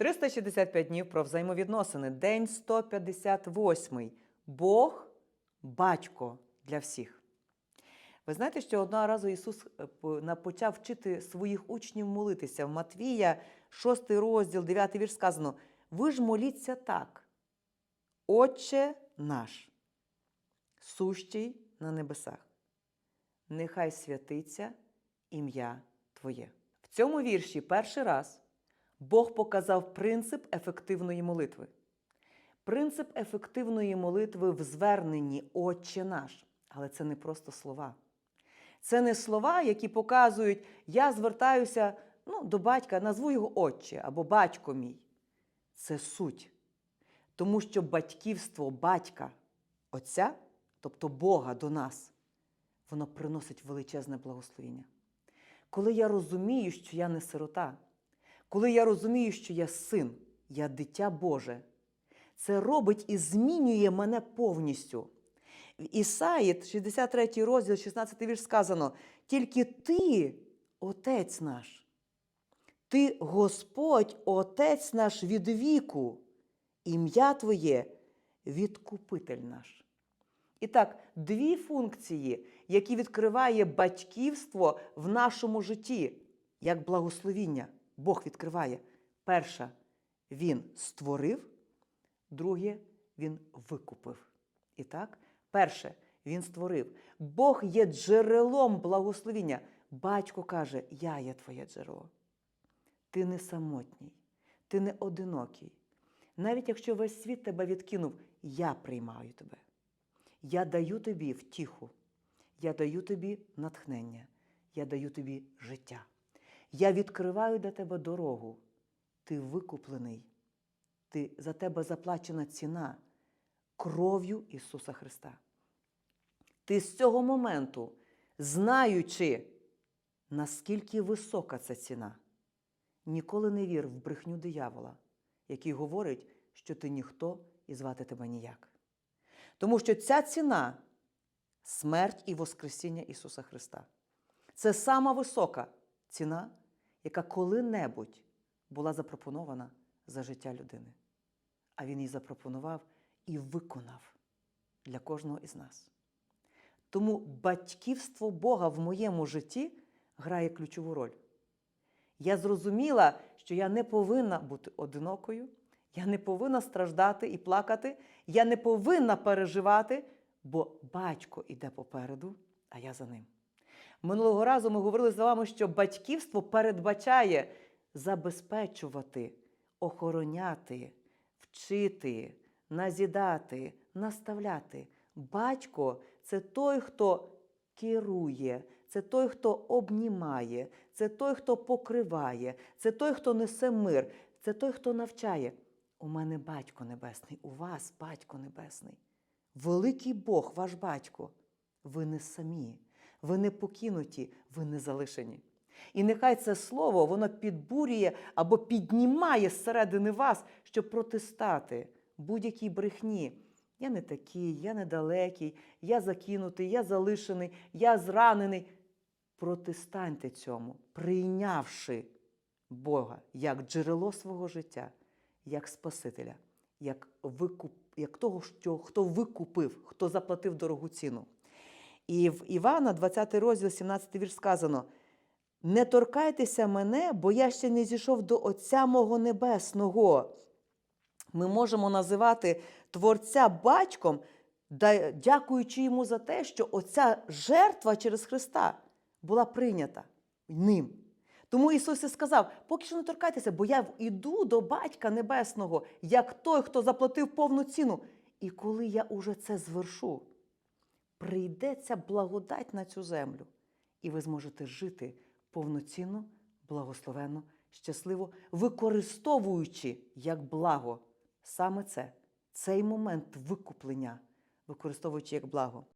365 днів про взаємовідносини. День 158. Бог батько для всіх. Ви знаєте, що одного разу Ісус е, почав вчити своїх учнів молитися. В Матвія, 6 розділ, 9 вірш сказано: Ви ж моліться так. Отче наш, сущий на небесах, нехай святиться ім'я Твоє. В цьому вірші перший раз Бог показав принцип ефективної молитви. Принцип ефективної молитви в зверненні Отче наш. Але це не просто слова. Це не слова, які показують, я звертаюся ну, до батька, назву його Отче або батько мій. Це суть. Тому що батьківство батька, Отця, тобто Бога до нас, воно приносить величезне благословіння. Коли я розумію, що я не сирота, коли я розумію, що я син, я дитя Боже, це робить і змінює мене повністю. В Ісаї, 63 розділ, 16 вірш сказано: тільки ти, Отець наш, ти Господь, Отець наш від віку, ім'я Твоє відкупитель наш. І так, дві функції, які відкриває батьківство в нашому житті, як благословіння, Бог відкриває. Перша, Він створив, друге, Він викупив. І так, перше, Він створив. Бог є джерелом благословіння. Батько каже: Я є твоє джерело. Ти не самотній, ти не одинокий. Навіть якщо весь світ тебе відкинув, я приймаю тебе. Я даю тобі втіху, я даю тобі натхнення, я даю тобі життя. Я відкриваю для тебе дорогу. Ти викуплений, ти, за тебе заплачена ціна кров'ю Ісуса Христа. Ти з цього моменту, знаючи, наскільки висока ця ціна, ніколи не вір в брехню диявола, який говорить, що ти ніхто і звати тебе ніяк. Тому що ця ціна смерть і Воскресіння Ісуса Христа. Це сама висока ціна, яка коли-небудь була запропонована за життя людини. А Він її запропонував і виконав для кожного із нас. Тому батьківство Бога в моєму житті грає ключову роль. Я зрозуміла, що я не повинна бути одинокою, я не повинна страждати і плакати, я не повинна переживати, бо батько іде попереду, а я за ним. Минулого разу ми говорили з вами, що батьківство передбачає забезпечувати, охороняти, вчити, назідати, наставляти. Батько це той, хто керує, це той, хто обнімає, це той, хто покриває, це той, хто несе мир, це той, хто навчає. У мене батько небесний, у вас батько небесний. Великий Бог, ваш батько. Ви не самі, ви не покинуті, ви не залишені. І нехай це слово воно підбурює або піднімає зсередини вас, щоб протистати будь-якій брехні. Я не такий, я недалекий, я закинутий, я залишений, я зранений. Протистаньте цьому, прийнявши Бога як джерело свого життя, як Спасителя, як, викуп, як того, що, хто викупив, хто заплатив дорогу ціну. І в Івана, 20 розділ, 17 вірш сказано: Не торкайтеся мене, бо я ще не зійшов до Отця мого Небесного. Ми можемо називати Творця батьком, дякуючи йому за те, що оця жертва через Христа була прийнята ним. Тому Ісус і сказав: поки що не торкайтеся, бо я йду до Батька Небесного, як той, хто заплатив повну ціну. І коли я уже це звершу, прийдеться благодать на цю землю, і ви зможете жити повноцінно, благословенно, щасливо, використовуючи як благо саме це, цей момент викуплення, використовуючи як благо.